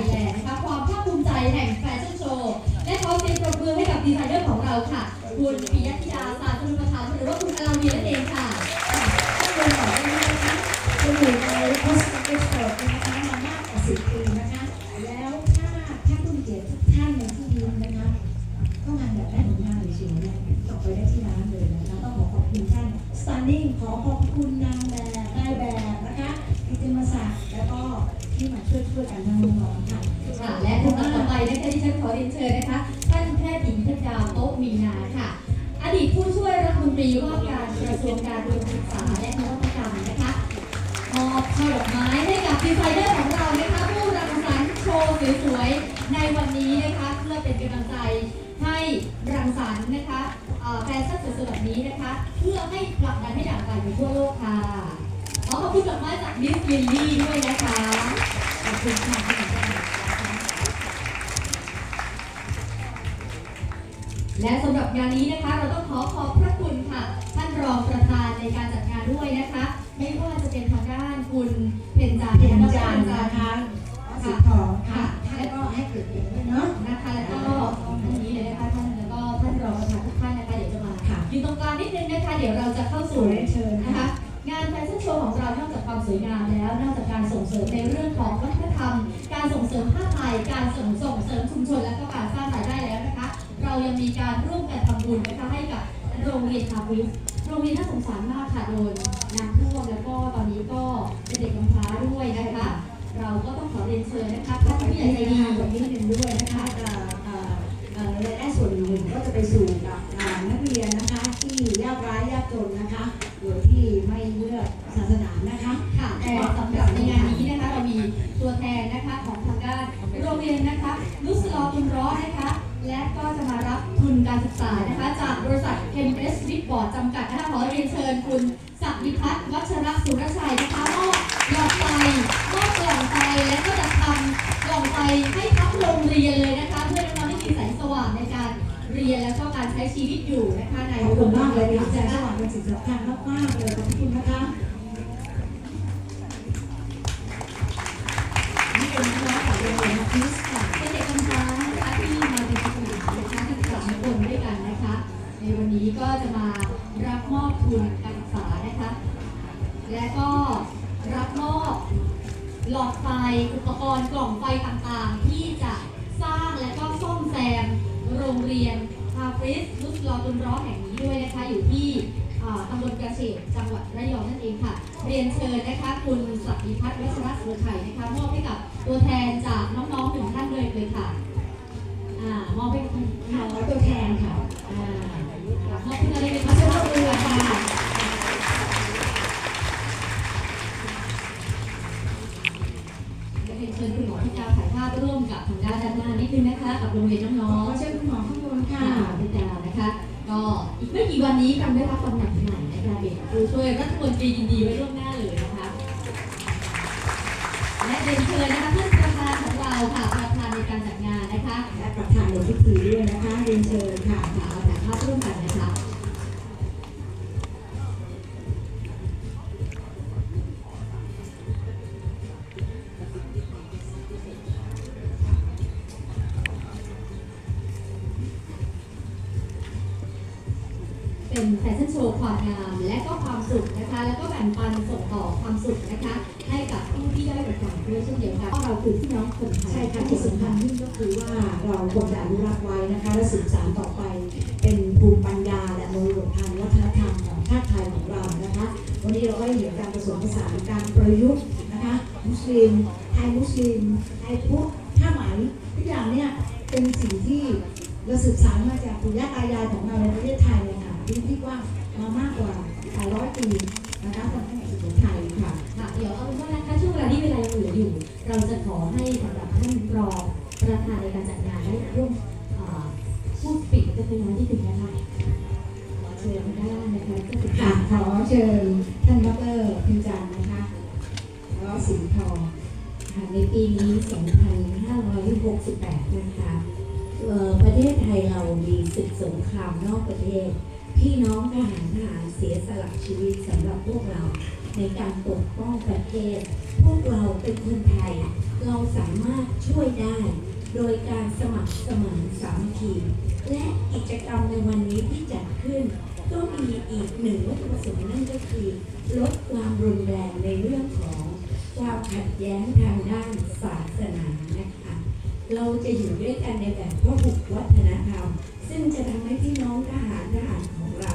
ยแลนด์นะคะความภาคภูมิใจแห่งแฟชั่นโชว์และขอเสียงปรบมือให้กับดีไซเนอร์ของเราค่ะ คุณปิยธิดาสารคุณประธานหรือว่าคุณอลาวีนั่นเองค่ะท่านเป็นของได้นะคะจะอยู่ในโพสต์เอ็กซ์โนะคะมามากกว่าสิบปี รีว่าการกระทรวงการศึกษาและนวัตกรรมนะคะมอบช่อดอกไม้ให้กับดีไซเนอร์ของเรานะคะผู้รังสรรค์โชว์สวยๆในวันนี้นะคะเพื่อเป็นกำลังใจให้รังสรรค์นะคะแฟชั่นสวยๆแบบนี้นะคะ เพื่อให้ผลักดันให้ด่างไปทั่วโลกค่ะขอขอบคุณดอกไม้จากมิสลิลลี่ด้วยนะคะขอบคุณค่ะ ที่มาได้และสำหรับงานนี้นะคะ เราต้องขอขอบพระคุณค่ะ ท่านรองประธานในการจัดงานด้วยนะคะ ไม่ว่าจะเป็นทางด้านคุณเพ็ญจาเพียงและก็จานจานะคะสีทองค่ะท่านก็ให้เกิดเกียรติด้วยเนาะนะคะ แล้วก็ท่านนี้เลยนะคะท่านแล้วก็ท่านรองประธานทุกท่านนะคะเดี๋ยวจะมาค่ะอยู่ตรงกลางนิดนึงนะคะ เดี๋ยวเราจะเข้าสสู่วยเชิญนะนะคะคะงานแฟชั่นโชว์ของเรานอกจากความสวยงามแล้ว นอกจากการส่งเสริมในเรื่องของวัฒนธรรม การส่งเสริมผ้าไทยการส่งส่งเสริมชุมชนและก็การสร้าง เรายังมีการร่วมกันทำบุญนะคะให้กับโรงเรียนคาวิสโรงเรียนน่าสงสารมากค่ะโดนน้ำท่วมแล้วก็ตอนนี้ก็เป็นเด็กกำพร้าด้วยนะคะ เราก็ต้องขอเรียนเชิญนะคะท่านผู้ใหญ่ ชิญคุณศักดิพัฒน์วัชรสุรชัยนะคะมอบหลอดไฟมอบกล่องไฟและก็จะทำกล่องไฟให้ทั้งโรงเรียนเลยนะคะ เพื่อน้องๆที่มีแสงสว่างในการเรียนแล้วก็การใช้ชีวิตอยู่นะคะในขอบคุณมากเลยดีใจสว่างเป็นสิ่งสำคัญมากๆเลยขอบคุณนะคะนี่เป็นน้องๆของโรงเรียนมาพิสค่ะเป็นเด็กกำพร้านะคะที่มาเป็นครูนะคะที่สามคนด้วยกันนะคะ ในวันนี้ก็จะมา อดไฟอุปกรณ์กล่องไฟต่างๆ ที่จะสร้างและก็ซ่อมแซมโรงเรียนคาฟริสลุสลอตุนร้อแห่งนี้ด้วยนะคะอยู่ที่อ่าตำบลกระเฉดจังหวัดระยองนั่นเองค่ะ เรียนเชิญนะคะคุณศักดิพัฒน์วัชรสุรชัยนะคะมอบให้กับตัวแทนจากน้องๆถึงท่านเลยเลยค่ะอ่ามอบให้คุณขอตัวแทนค่ะอ่ามอบคุณอะไรเป็นขอคะเชิญเชิญตัวค่ะ งนะคะกับโรงเรียนน้องๆเชิญคุณหมอข้างบนค่ะค่ะพี่ดานะคะ ก็อีกไม่กี่วันนี้การได้รับตำแหน่งใหม่นะคะเป็นผู้ช่วยรัฐมนตรียินดีไว้ล่วงหน้าเลยนะคะและเรียนเชิญนะคะท่านประธานของเราค่ะประธานในการจัดงานนะคะและประธานในพิธีด้วยนะคะเรียนเชิญค่ะค่ะเอาถ่ายภาพร่วมกันนะคะ เป็นแฟชั่นโชว์ความงาม และก็ความสุขนะคะ แล้วก็แบ่งปันส่งต่อความสุขนะคะ ให้กับผู้ที่ได้อยโอกาสด้วยเช่นเดียวกันเพราะเราคือพี่น้องคนไทยใช่ค่ะที่สำคัญยิ่งก็คือว่าเราควรจะอนุรักษ์ไว้นะคะและสืบสานต่อไปเป็นภูมิปัญญาและมรดกทางวัฒนธรรมของชาติไทยของเรานะคะ วันนี้เราก็เห็นการผสมผสานการประยุกต์นะคะมุสลิมไทยมุสลิมไทยพุทธผ้าไหมทุกอย่างเนี่ยเป็นสิ่งที่เราสืบสานมาจากปู่ย่าตายายของเราในประเทศไทย เลยค่ะที่ที่ว่ามามากกว่าหลายร้อยปีนะคะตั้งแต่สุโขทัยค่ะค่ะ เดี๋ยวเอาเป็นว่านะคะช่วงเวลาที่เวลายังเหลืออยู่ เราจะขอให้สำหรับท่านรองประธานในการจัดงานได้ร่วมพูดปิดกันเป็นงานที่ถึงนะคะขอเชิญทางด้านนะคะจ้าสิค่ะค่ะขอเชิญท่านดรพิจันทร์นะคะแล้วสิงห์ทองค่ะในปีนี้ 2568 นะคะเอ่อประเทศไทยเรามีศึกสงครามนอกประเทศ พี่น้องทหารทหารเสียสละชีวิตสำหรับพวกเรา ในการปกป้องประเทศ พวกเราเป็นคนไทย เราสามารถช่วยได้ โดยการสมัครสมานสามัคคีและกิจกรรมในวันนี้ที่จัดขึ้น ก็มีอีกหนึ่งวัตถุประสงค์นั่นก็คือ ลดความรุนแรงในเรื่องของความขัดแย้งทางด้านศาสนานะคะ เราจะอยู่ด้วยกันในแบบพหุวัฒนธรรม ซึ่งจะทำให้พี่น้องทหารทหารของเรา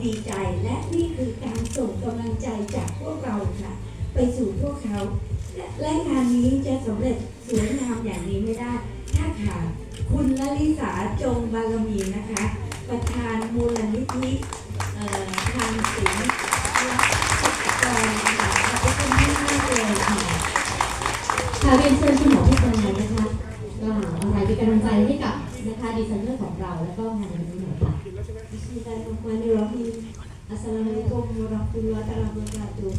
ดีใจและนี่คือการส่งกำลังใจจากพวกเราค่ะ ไปสู่พวกเขา และงานนี้จะสำเร็จสวยงามอย่างนี้ไม่ได้ ถ้าขาดคุณลลิสาจงบารมีนะคะ ประธานมูลนิธิทางศิลป์และกรนะคะขอบคุณมากๆเลยค่ะค่ะเรียนเชิญคุณหมอพี่ปลายน นะคะดีไซเนอร์ของเราแล้วก็งานในวันนี้หน่อยค่ะ Bismillahirrahmanirrahim. Assalamualaikum warahmatullahi wabarakatuh.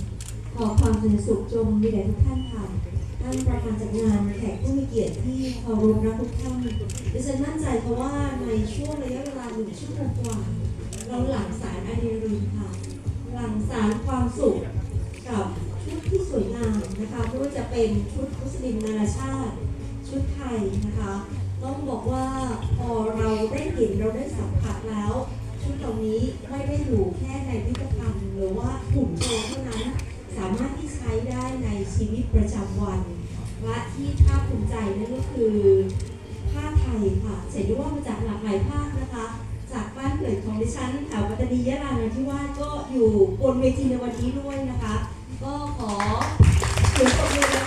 ขอความสนุกสุขจงมีแด่ทุกท่านค่ะท่านประธานจัดงานแขกผู้มีเกียรติที่เคารพรักทุกท่านดิฉันมั่นใจเพราะว่าในช่วงระยะเวลาหนึ่งชั่วโมงกว่าเราหลั่งสารอะดรีนาลีนค่ะหลั่งสารความสุขกับชุดที่สวยงามนะคะไม่ว่าจะเป็นชุดมุสลิมนานาชาติ ชุดไทยนะคะ ต้องบอกว่าพอเราได้เห็นเราได้สัมผัสแล้ว ชุดเหล่านี้ไม่ได้อยู่แค่ในพิพิธภัณฑ์หรือว่าหุ่นโชว์เท่านั้น สามารถที่ใช้ได้ในชีวิตประจำวันและที่ภาคภูมิใจนั่นก็คือผ้าไทยค่ะเห็นได้ว่ามาจากหลากหลายภาคนะคะ จากบ้านเกิดของดิฉันแถวปัตตานียะลานราธิวาสก็อยู่บนเวทีในวันนี้ด้วยนะคะ ก็ขอเสียงปรบมือ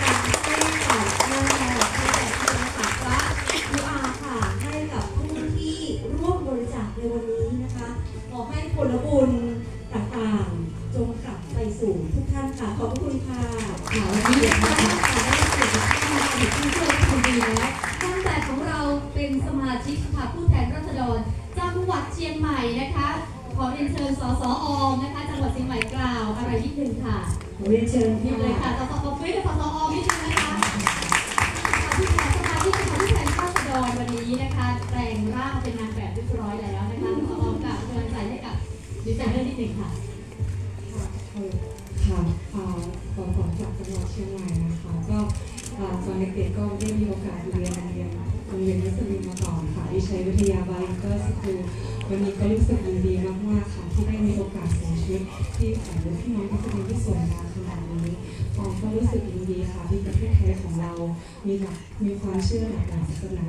ขอให้ผลบุญต่าสใส่ชุดที่ของพี่น้องมัสยิมที่สวยงามขนาดนี้ฟองก็รู้สึกยินดีค่ะที่ประเทศไทยของเรามีหลักมีความเชื่อหลากหลายศาสนา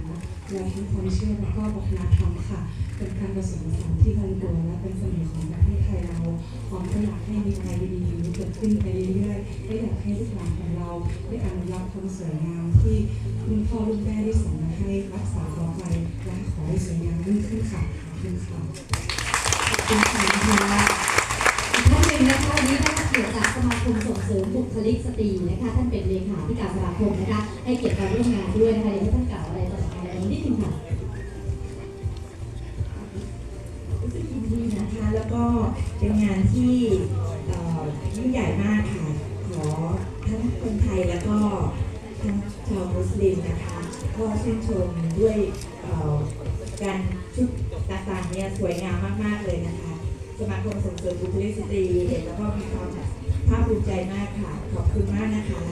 และทั้งความเชื่อแล้วก็วัฒนธรรมค่ะ เป็นการผสมผสานที่ลงตัวและเป็นเสน่ห์ของประเทศไทยเราพร้อมก็อยากให้มีอะไรดีๆเกิดขึ้นไปเรื่อยๆและอยากให้ลูกหลานของเราได้อนุรักษ์ความสวยงามที่คุณพ่อคุณแม่ได้ส่งมาให้รักษาต่อไปและขอให้สวยงามยิ่งขึ้นค่ะขอบคุณค่ะ มาคมนะคะให้เกียรติมาร่วมงานด้วยนะคะเดี๋ยวให้ท่านกล่าวอะไรต่ออะไรนิดนึงค่ะรู้สึกยินดีนะคะแล้วก็เป็นงานที่ยิ่งใหญ่มากค่ะขอทั้งคนไทยแล้วก็ทั้งชาวมุสลิมนะคะก็ชื่นชมด้วยการชุดต่างๆเนี่ยสวยงามมากๆเลยนะคะ สมาคมส่งเสริมบุคลิกสตรีเห็นแล้วก็มีความภาคภูมิใจมากค่ะ ขอบคุณมากนะคะ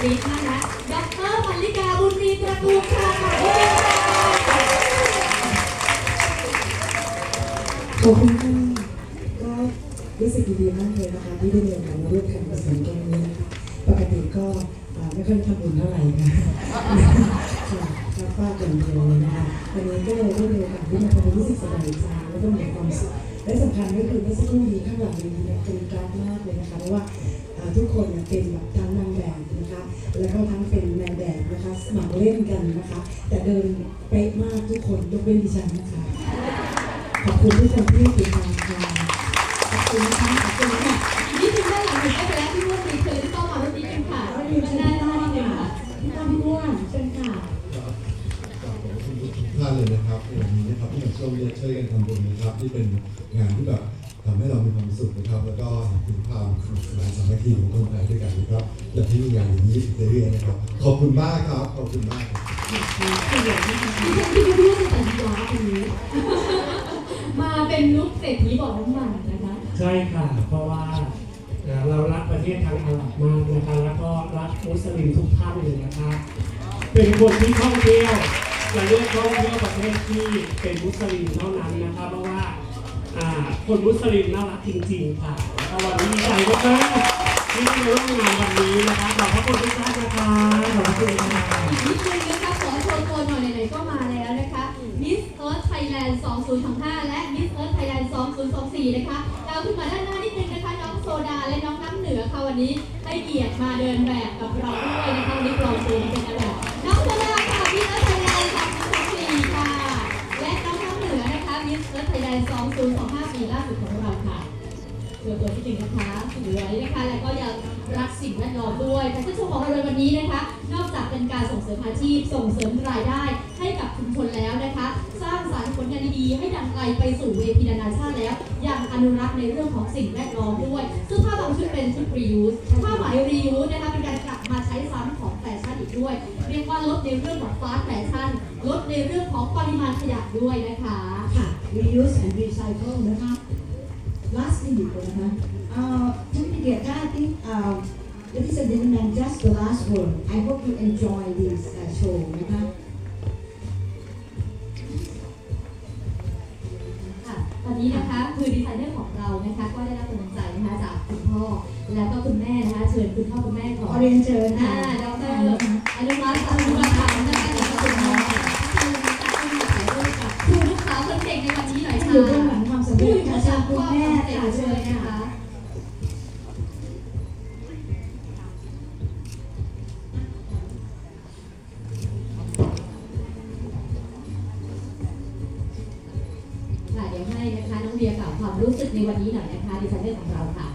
เป็นเรื่องอีกคลิปมากนะดรพันลิกาบุญมีตระกูลค่ะขอบคุณค่ะก็รู้สึกดีมากเลยนะคะที่ได้มีโอกาสมาร่วมกันกุศลตรงนี้นะคะปกติก็ไม่ค่อยทำบุญเท่าไหร่นะคะรับว่ากันเดียวเลยนะคะวันนี้ก็เลยได้มีโอกาสที่มาทำรู้สึกสบายใจแล้วก็มีความสุขและสำคัญก็คือเมื่อสักครู่นี้ข้างหลังนี้เนี่ยเป็นกราฟมากเลยนะคะเพราะว่าทุกคนเนี่ยเป็นแบบทั้งนาง แบบนะคะแล้วก็ทั้งเป็นนายแบบนะคะสมัครเล่นกันนะคะ แต่เดินเป๊ะมากทุกคนยกเว้นดิฉันนะคะ ขอบคุณทุกคนที่ติดตามค่ะขอบคุณนะคะขอบคุณค่ะนี่คือด้านหลังหนึ่งได้ไปแล้วพี่ม่วงรีเชิญที่ต้องมาวันนี้กันค่ะก็เรียนเชิญด้านพี่หต้น้าอมนิดนึงค่ะค่ะพี่ต้อมพี่อ้วนเชิญค่ะครับขอบคุณทุกท่านเลยนะครับในวันนี้นะครับที่มาช่วยช่วยกันทำบุญนะครับที่เป็นงานที่แบบ ทำให้เรามีความสุขนะครับ แล้วก็เห็นถึงความสนุกสนานสามัคคีของคนไทยด้วยกันนะครับอยากให้มีงานอย่างนี้อีกเรื่อยๆนะครับ ขอบคุณมากครับ ขอบคุณมากครับดิฉันคิดว่าพี่ว่าจะแต่งย้าตรงนี้ มาเป็นเป็นลุคเศรษฐีบอกน้ำมันนะคะใช่ค่ะ เพราะว่าเอ่อเรารักประเทศทางอาหรับมากนะคะแล้วก็รักมุสลิมทุกท่านเลยนะคะ เป็นคนที่ท่องเที่ยวจะเลือกท่องเที่ยวประเทศที่เป็นมุสลิมเท่านั้นนะคะเพราะว่า อ่าคนมุสลิมน่ารักจริงๆค่ะแล้ววันนี้ดีใจมากๆที่ได้มาร่วมงานวันนี้นะคะขอบพระคุณทุกท่านนะคะขอบพระคุณค่ะอีกนิดนึงนะคะขอโชว์ตัวหน่อยไหนๆก็มาแล้วนะคะ Miss Earth Thailand 2025 และ Miss Earth Thailand 2024 นะคะดาขึ้นมาด้านหน้านิดนึงนะคะ น้องโซดาและน้องน้ำเหนือค่ะวันนี้ให้เกียรติมาเดินแบบกับเราด้วยนะคะวันนี้ปลอมตัวมาเป็น นะคะ Miss Earth Thailand 2025ปีล่าสุดของเราค่ะเจอตัวที่จริงนะคะสวยนะคะ แล้วก็ยังรักสิ่งแวดล้อมด้วยแต่ที่ชมของเราในวันนี้นะคะ นอกจากเป็นการส่งเสริมอาชีพ ส่งเสริมรายได้ให้กับชุมชนแล้วนะคะ สร้างสรรค์ผลงานดีๆให้ดังไกลไปสู่เวทีนานาชาติแล้ว ยังอนุรักษ์ในเรื่องของสิ่งแวดล้อมด้วยเสื้อผ้าบางชุดเป็นชุด reuse ผ้าไหม reuse นะคะเป็นการกลับมาใช้ซ้ำของแฟชั่นอีกด้วย เรียกว่าลดในเรื่องของ fast fashion ลดในเรื่องของปริมาณขยะด้วยนะคะค่ะ reuse and recycle นะคะ last minute นะคะเอ่อท่านผู้เกียรติค่ะ I think uh, ladies and gentlemen just the last word I hope you enjoy this uh, show นะคะค่ะตอนนี้นะคะคือดีไซเนอร์ของเรานะคะก็ได้รับกำลังใจนะคะจากคุณพ่อแล้วก็คุณแม่นะคะเชิญคุณพ่อคุณแม่ขขออเรียนเชิญอ่าค่ะดรอนุรัก อยที่ค่ะอยู่เบื้องหลังความสำผู้เร็จอยู่ค่ะเบื้องหเชิลัญงคุณความแม่สำเร็จค่ะเชิญเลยนะค่ะคะค่ะเดี๋ยวให้นะคะน้องเบียร์กล่าวความรู้สึกในวันนี้หน่อยนะคะดีไซเนอร์ของเราค่ะ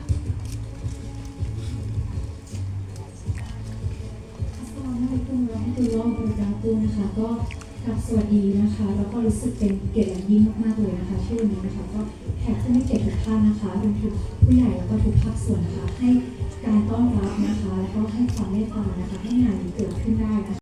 อัสสลามุอะลัยกุมวะเราะห์มะตุลลอฮ์วะบะเราะกาตุฮ์นะคะก็ กราบสวัสดีนะคะ แล้วก็รู้สึกเป็นเกียรติอย่างยิ่งมากๆเลยนะคะที่วันนี้นะคะก็แขกที่ไม่เกียรติทุกท่านนะคะรวมถึงผู้ใหญ่แล้วก็ทุกภาคส่วนนะคะให้การต้อนรับนะคะ แล้วก็ให้ความเมตตานะคะ ให้งานนี้เกิดขึ้นได้นะคะ